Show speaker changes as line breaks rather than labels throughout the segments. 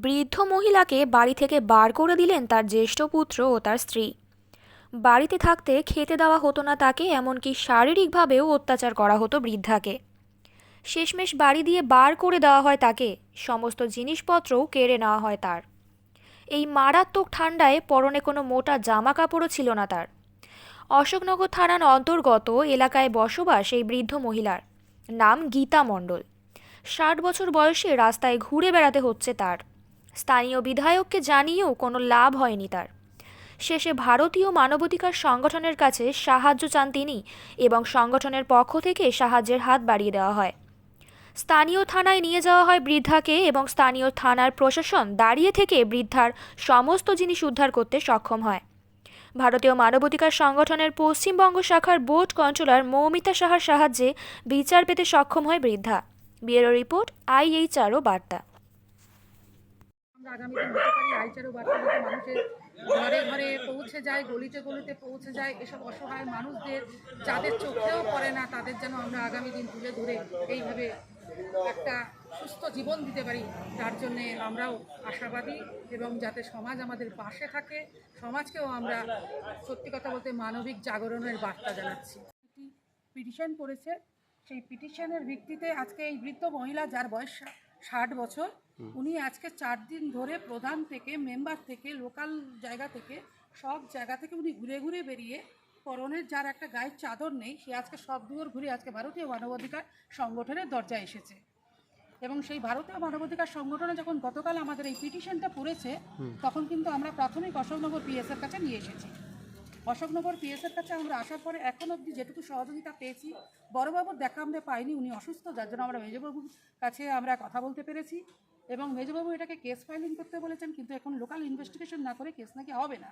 বৃদ্ধ মহিলাকে বাড়ি থেকে বার করে দিলেন তার জ্যেষ্ঠ পুত্র ও তার স্ত্রী। বাড়িতে থাকতে খেতে দেওয়া হতো না তাকে, এমনকি শারীরিকভাবেও অত্যাচার করা হতো বৃদ্ধাকে। শেষমেশ বাড়ি দিয়ে বার করে দেওয়া হয় তাকে, সমস্ত জিনিসপত্রও কেড়ে নেওয়া হয় তার। এই মারাত্মক ঠান্ডায় পরনে কোনো মোটা জামা কাপড়ও ছিল না তার। অশোকনগর থানার অন্তর্গত এলাকায় বসবাস এই বৃদ্ধ মহিলার নাম গীতা মণ্ডল। ষাট বছর বয়সে রাস্তায় ঘুরে বেড়াতে হচ্ছে তার। স্থানীয় বিধায়ককে জানিয়েও কোনো লাভ হয়নি তার। শেষে ভারতীয় মানবাধিকার সংগঠনের কাছে সাহায্য চান তিনি এবং সংগঠনের পক্ষ থেকে সাহায্যের হাত বাড়িয়ে দেওয়া হয়। স্থানীয় থানায় নিয়ে যাওয়া হয় বৃদ্ধাকে এবং স্থানীয় থানার প্রশাসন দাঁড়িয়ে থেকে বৃদ্ধার সমস্ত জিনিস উদ্ধার করতে সক্ষম হয়। ভারতীয় মানবাধিকার সংগঠনের পশ্চিমবঙ্গ শাখার বোর্ড কন্ট্রোলার মৌমিতা সাহার সাহায্যে বিচার পেতে সক্ষম হয় বৃদ্ধা। ব্যুরো রিপোর্ট আইএইচআরও বার্তা।
আগামী আইচারও বার্তা মানুষের ঘরে ঘরে পৌঁছে যায়, গলিতে গলিতে পৌঁছে যায় এসব অসহায় মানুষদের, যাদের চোখেও পড়ে না, তাদের যেন আমরা আগামী দিন তুলে ধরে এইভাবে একটা সুস্থ জীবন দিতে পারি, তার জন্যে আমরাও আশাবাদী এবং যাতে সমাজ আমাদের পাশে থাকে, সমাজকেও আমরা সত্যি কথা বলতে মানবিক জাগরণের বার্তা জানাচ্ছি। পিটিশন করেছে সেই পিটিশনের ভিত্তিতে আজকে এই বৃদ্ধ মহিলা, যার বয়স ষাট বছর উনি আজকে চার দিন ধরে প্রধান থেকে মেম্বার থেকে লোকাল জায়গা থেকে সব জায়গা থেকে উনি ঘুরে ঘুরে বেরিয়ে পরনের যার একটা গায়ের চাদর নেই সে আজকে সব দুয়ার ঘুরে আজকে ভারতীয় মানবাধিকার সংগঠনের দরজায় এসেছে। এবং সেই ভারতীয় মানবাধিকার সংগঠনে যখন গতকাল আমাদের এই পিটিশনটা পড়েছে তখন কিন্তু আমরা প্রাথমিক অশোকনগর পিএসের কাছে নিয়ে এসেছি। অশোকনগর পিএসের কাছে আমরা আসার পরে এখন অবধি যেটুকু সহযোগিতা পেয়েছি বড়বাবুর দেখা আমরা পাইনি উনি অসুস্থ যার জন্য আমরা মেজবাবুর কাছে আমরা কথা বলতে পেরেছি। এবং মেজবাবু এটাকে কেস ফাইলিং করতে বলেছেন, কিন্তু এখন লোকাল ইনভেস্টিগেশন না করে কেস নাকি হবে না।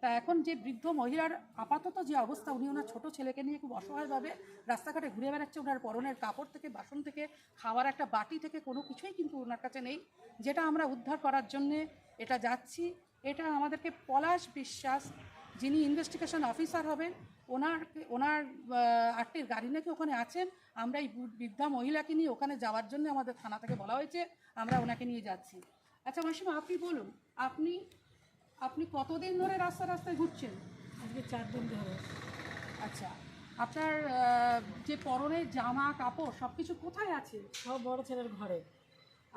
তা এখন যে বৃদ্ধ মহিলার আপাতত যে অবস্থা, উনি ওনার ছোটো ছেলেকে নিয়ে খুব অসহায়ভাবে রাস্তাঘাটে ঘুরে বেড়াচ্ছে, ওনার পরনের কাপড় থেকে, বাসন থেকে, খাওয়ার একটা বাটি থেকে, কোনো কিছুই কিন্তু ওনার কাছে নেই। যেটা আমরা উদ্ধার করার জন্যে এটা যাচ্ছি। এটা আমাদেরকে পলাশ বিশ্বাস যিনি ইনভেস্টিগেশন অফিসার হবেন ওনার ওনার আটটির গাড়ি নাকি ওখানে আছেন আমরা এই বৃদ্ধা মহিলাকে নিয়ে ওখানে যাওয়ার জন্য আমাদের থানা থেকে বলা হয়েছে আমরা ওনাকে নিয়ে যাচ্ছি। আচ্ছা মাসিমা আপনি বলুন আপনি আপনি কতদিন ধরে রাস্তা রাস্তায় ঘুরছেন?
আজকে চার দিন ধরে।
আচ্ছা আপনার যে পরনের জামা কাপড় সব কিছু কোথায় আছে?
সব বড় ছেলের ঘরে।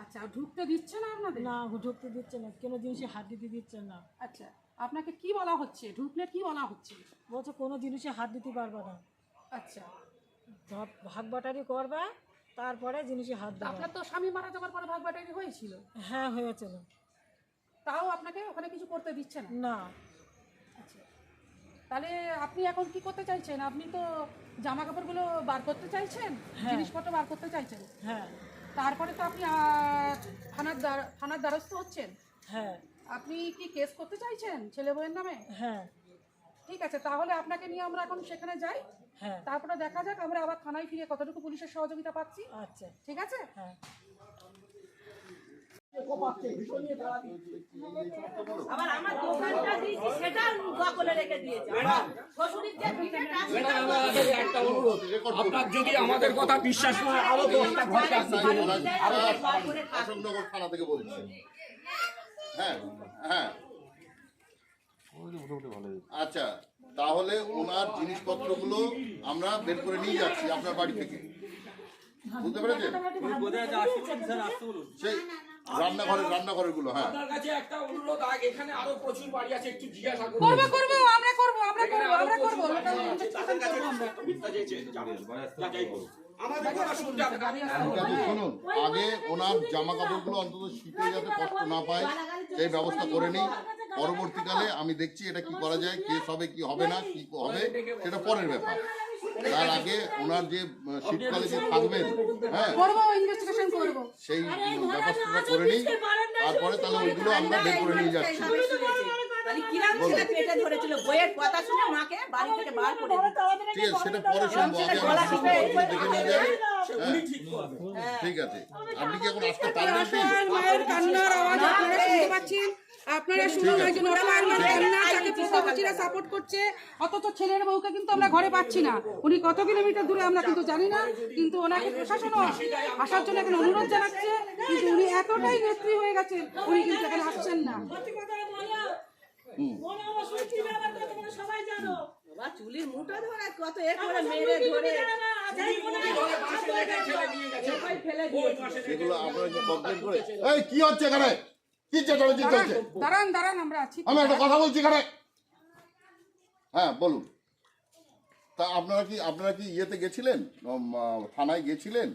আচ্ছা ঢুকতে দিচ্ছে না আপনাদের?
না ঢুকতে দিচ্ছে না কোনো জিনিসে হাত দিতে দিচ্ছে না।
আচ্ছা আপনাকে কি বলা হচ্ছে? ঢুকলে কি বলা হচ্ছে?
বলছে কোনো জিনিসে হাত দিতে পারবে না।
আচ্ছা।
ভাগ ভাগ বাটারি করবে তারপরে জিনিসে হাত দেবে
আপনার তো স্বামী মারা যাওয়ার পরে ভাগ বাটারি হয়েছিল।
হ্যাঁ হয়েছিল।
তাও আপনাকে ওখানে কিছু করতে দিচ্ছে না?
না।
আচ্ছা। তাহলে আপনি এখন কি করতে চাইছেন? আপনি তো জামা কাপড়গুলো বার করতে চাইছেন?
হ্যাঁ।
জিনিসপত্র বার করতে চাইছেন?
হ্যাঁ।
তারপরে তো আপনি থানার দ্বার- থানার দ্বারস্থ হচ্ছেন?
হ্যাঁ।
আপনি কি কেস করতে চাইছেন ছেলে বউয়ের নামে
হ্যাঁ
ঠিক আছে তাহলে আপনাকে নিয়ে আমরা এখন সেখানে যাই
হ্যাঁ
তারপরে দেখা যাক আমরা আবার থানায় ফিরে কতটুকু পুলিশের সহযোগিতা পাচ্ছি
আচ্ছা
ঠিক আছে
হ্যাঁ
আবার আমার দোকানটা দিয়েছি সেটা দখলে রেখে দিয়েছে শ্বশুরের যে ভিটেটা
আমাদের একটা অনুরোধ আপনার যদি আমাদের কথা বিশ্বাস না আরও দশটা।
থানা থেকে বলছি হ্যাঁ হ্যাঁ। আচ্ছা তাহলে ওনার জিনিসপত্রগুলো আমরা বের করে নিয়ে যাচ্ছি আপনার বাড়ি থেকে। বুঝতে পেরেছেন? সেই রান্নাঘরের রান্নাঘরেরগুলো হ্যাঁ।
আপনার কাছে একটা অনুরোধ আগে এখানে আরও প্রচুর বাড়ি আছে একটু জিজ্ঞাসা করুন।
করব করব আমরা করব আমরা
এখানে
আমরা
প্রচুর
করব।
বাড়ি
লোকাল
আছে, তাদের কাছে একটা মিথ্যা চেয়েছে, যাচাই করুন।
আগে ওনার জামা কাপড়গুলো অন্তত শীতে যাতে কষ্ট না পায় সেই ব্যবস্থা করে নিই। পরবর্তীকালে আমি দেখছি এটা কি করা যায় কেস হবে কি হবে না কি হবে সেটা পরের ব্যাপার। তার আগে ওনার যে শীতকালে যে থাকবেন হ্যাঁ
করব ইনভেস্টিগেশন করব।
সেই ব্যবস্থাটা করে নিই তারপরে তাহলে ওইগুলো আমরা বের করে নিয়ে যাচ্ছি।
কিরাম ছেলে পেটে ধরেছিল। বইয়ের কথা শুনে মাকে বাড়ি থেকে বার করে
ঠিক আছে সেটা পরে শুনব। আগে
গলা
আমি দেখে নিয়ে যাই
ঠিক
আছে। আপনি কি এখন আসতে পারবেন
মায়ের কান্নার আওয়াজ আপনারা শুনতে পাচ্ছেন? আপনারা শুনুন একজন অসহায় মানুষ কন্যা তাকে প্রতিবেশীরা সাপোর্ট করছে অথচ ছেলের বউকে কিন্তু আমরা ঘরে পাচ্ছি না। উনি কত কিলোমিটার দূরে আমরা কিন্তু জানি না কিন্তু ওনাকে প্রশাসনও আসার জন্য এখানে অনুরোধ জানাচ্ছে কিন্তু উনি এতটাই নেত্রী হয়ে গেছেন উনি কিন্তু এখানে আসছেন না।
বাবা চুলির মুঠো ধরে কত এ করে মেরে ধরে। সবাই ফেলে দিয়েছে।
সেগুলো আপনারা কি কমপ্লেন করে এই কি হচ্ছে এখানে? কি চেঁচামেচি চলছে
দাঁড়ান দাঁড়ান আমরা আছি।
আমি একটা কথা বলছি এখানে। হ্যাঁ বলুন। তা আপনারা কি আপনারা কি ইয়েতে গেছিলেন? থানায় গেছিলেন?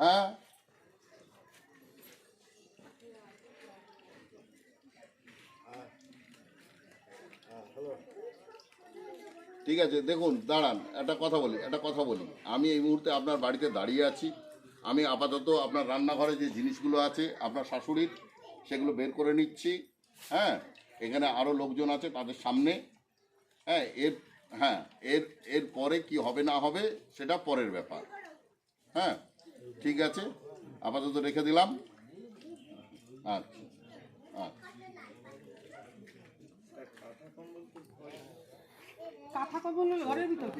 হ্যাঁ? ঠিক আছে, দেখুন, দাঁড়ান, একটা কথা বলি, একটা কথা বলি। আমি এই মুহূর্তে আপনার বাড়িতে দাঁড়িয়ে আছি। আমি আপাতত আপনার রান্নাঘরে যে জিনিসগুলো আছে, আপনার শাশুড়ির, সেগুলো বের করে নিচ্ছি। হ্যাঁ এখানে আরও লোকজন আছে তাদের সামনে। হ্যাঁ এর হ্যাঁ এর এর পরে কি হবে না হবে, সেটা পরের ব্যাপার। হ্যাঁ ঠিক আছে, আপাতত রেখে দিলাম। আচ্ছা আচ্ছা।
কাঁথা কবল ঘরের ভিতর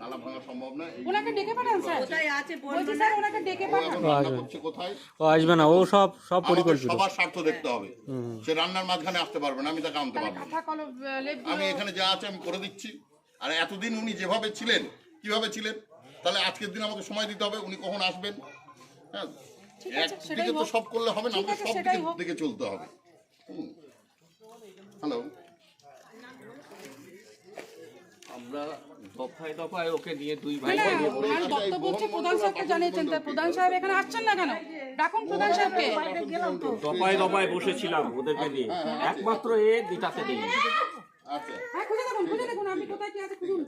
তালা ভাঙা সম্ভব না।
ওনাকে ডেকে পাঠান স্যার
কোথায় আছে
বলছি স্যার ওনাকে ডেকে পাঠান।
এখন রান্না করছে কোথায়?
ও আসবে না ও সব সব পরিকল্পিত।
সবার স্বার্থ দেখতে হবে। সে রান্নার মাঝখানে আসতে পারবে না আমি তাকে আনতে পারব আমি এখানে যা আছে আমি করে দিচ্ছি। আর এতদিন উনি যেভাবে ছিলেন কীভাবে ছিলেন তাহলে আজকের দিন আমাকে সময় দিতে হবে উনি কখন আসবেন? হ্যাঁ
আছে,
একদিকে তো সব করলে হবে না আমাকে সব দিকে চলতে হবে। হ্যালো
আমরা দফায় দফায় ওকে নিয়ে দুই ভাই
না, প্রধান দত্ত বলছে প্রধান সাহেবকে জানিয়েছেন তাই প্রধান সাহেব এখানে আসছেন না কেন? ডাকুন প্রধান সাহেবকে
দফায় দফায় বসেছিলাম ওদেরকে নিয়ে। একমাত্র এ দিটাতে দিই
আচ্ছা।
হ্যাঁ খুঁজে দেখুন খুঁজে দেখুন আপনি কোথায় কি আছে খুঁজুন।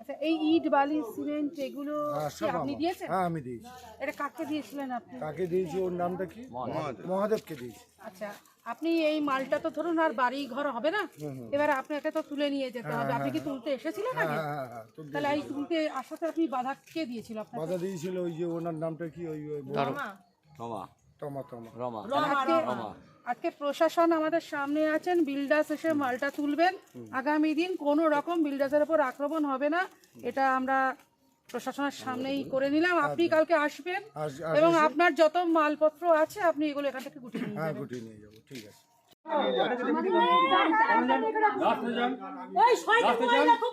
আচ্ছা এই ইট বালি সিমেন্ট এগুলো আপনি দিয়েছেন?
হ্যাঁ আমি দিয়েছি।
এটা কাকে দিয়েছিলেন আপনি?
কাকে দিয়েছি? ওর নামটা কি? মহাদেবকে দিয়েছি।
আচ্ছা আপনি এই মালটা তো ধরুন আর বাড়ি ঘর হবে না? এবারে আপনাকে তো তুলে নিয়ে যেতে হবে। আপনি কি তুলতে এসেছিলেন আগে?
হ্যাঁ হ্যাঁ হ্যাঁ
তাহলে এই তুলতে আসাতে আপনি বাধা কে দিয়েছিল আপনাকে?
বাধা দিয়েছিল ওই যে ওনার নামটা কি? ওই
রমা।
টমা টমা
রমা।
আজকে প্রশাসন আমাদের সামনে আছেন বিল্ডার্স এসে মালটা তুলবেন। আগামী দিন কোনো রকম বিল্ডার্সের ওপর আক্রমণ হবে না। এটা আমরা প্রশাসনের সামনেই করে নিলাম। আপনি কালকে আসবেন এবং আপনার যত মালপত্র আছে আপনি এগুলো এখান থেকে গুটিয়ে নিয়ে
হ্যাঁ
যাবেন।
ঠিক আছে।
ওই শয়তান মহিলা খুব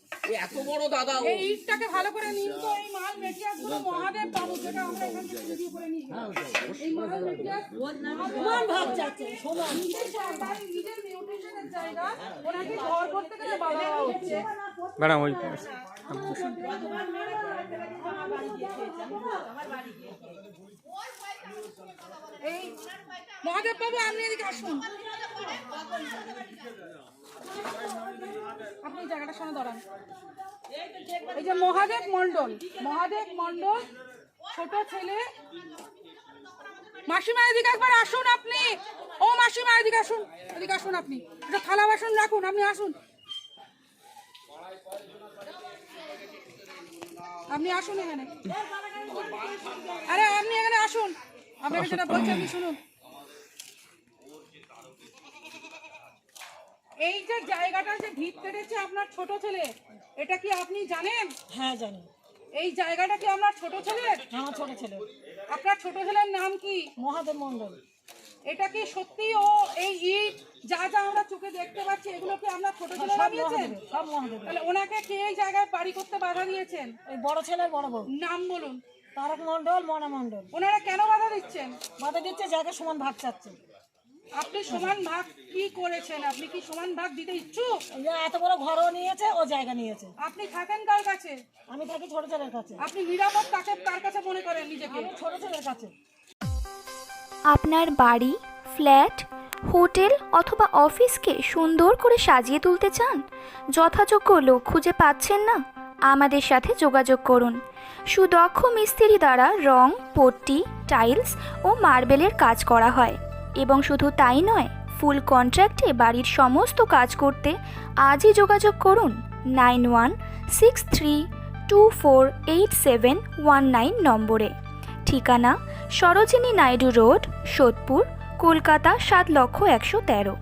এত বড় দাদা
এই ইটটাকে ভালো করে নিন তো এই মাল মেটিয়াসগুলো মহাদেব বাবু যেটা আমরা এখান থেকে ভিডিও করে নিয়ে এই মাল মেটিয়াস
সমান ভাগ চাচ্ছে সমান।
নিজের জায়গা নিজের নিউট্রিশনের জায়গা ওনাকে ঘর করতে গেলে বাধা দেওয়া হচ্ছে।
ম্যাডাম ওই
এই মহাদেব বাবু, আপনি এদিকে আসুন। আপনি এই জায়গাটার সামনে দাঁড়ান। এই যে মহাদেব মন্ডল মহাদেব মন্ডল ছোট ছেলে। মাসিমা, এদিকে একবার আসুন আপনি। ও মাসিমা, এদিকে আসুন এদিকে আসুন আপনি। একটা থালা বাসন রাখুন, আপনি আসুন। আপনি আসুন এখানে। আরে, আপনি এখানে আসুন। আপনাকে যেটা বলছি আপনি শুনুন। এই যে জায়গাটা যে ভিত কেটেছে আপনার ছোট ছেলে এটা কি আপনি জানেন?
হ্যাঁ জানি।
এই জায়গাটা কি আপনার ছোট ছেলের
আমার ছোট ছেলে।
আপনার ছোট ছেলের নাম কি?
মহাদেব মন্ডল
এটা কি সত্যি ও এই ইট যা যা আমরা চোখে দেখতে পাচ্ছি এগুলো কি আমরা ছোট ছেলে বানিয়েছেন? তাহলে ওনাকে কে এই জায়গায় বাড়ি করতে বাধা দিয়েছেন?
বড় ছেলের বড় বউ।
নাম বলুন।
তারক মণ্ডল মনা মণ্ডল।
ওনারা কেন বাধা দিচ্ছেন?
মাথা দিচ্ছে জায়গা সমান ভাগ চাচ্ছে।
আপনি সমান ভাগ কি করেছেন? আপনি কি সমান ভাগ দিতে ইচ্ছুক?
এত বড় ঘরও নিয়েছে ও জায়গা নিয়েছে।
আপনি থাকেন কার কাছে?
আমি থাকি ছোট ছেলের কাছে।
আপনি নিরাপদ কাকে কার কাছে মনে করেন নিজেকে?
আমি ছোট ছেলের কাছে।
আপনার বাড়ি ফ্ল্যাট হোটেল অথবা অফিসকে সুন্দর করে সাজিয়ে তুলতে চান? যথাযোগ্য লোক খুঁজে পাচ্ছেন না? আমাদের সাথে যোগাযোগ করুন। সুদক্ষ মিস্ত্রি দ্বারা রং, পট্টি, টাইলস ও মার্বেলের কাজ করা হয়। এবং শুধু তাই নয়, ফুল কন্ট্রাক্টে বাড়ির সমস্ত কাজ করতে আজই যোগাযোগ করুন nine one six three two four eight seven one nine নম্বরে। ঠিকানা সরোজিনী নাইডু রোড, সোদপুর, কলকাতা সাত লক্ষ একশো তেরো।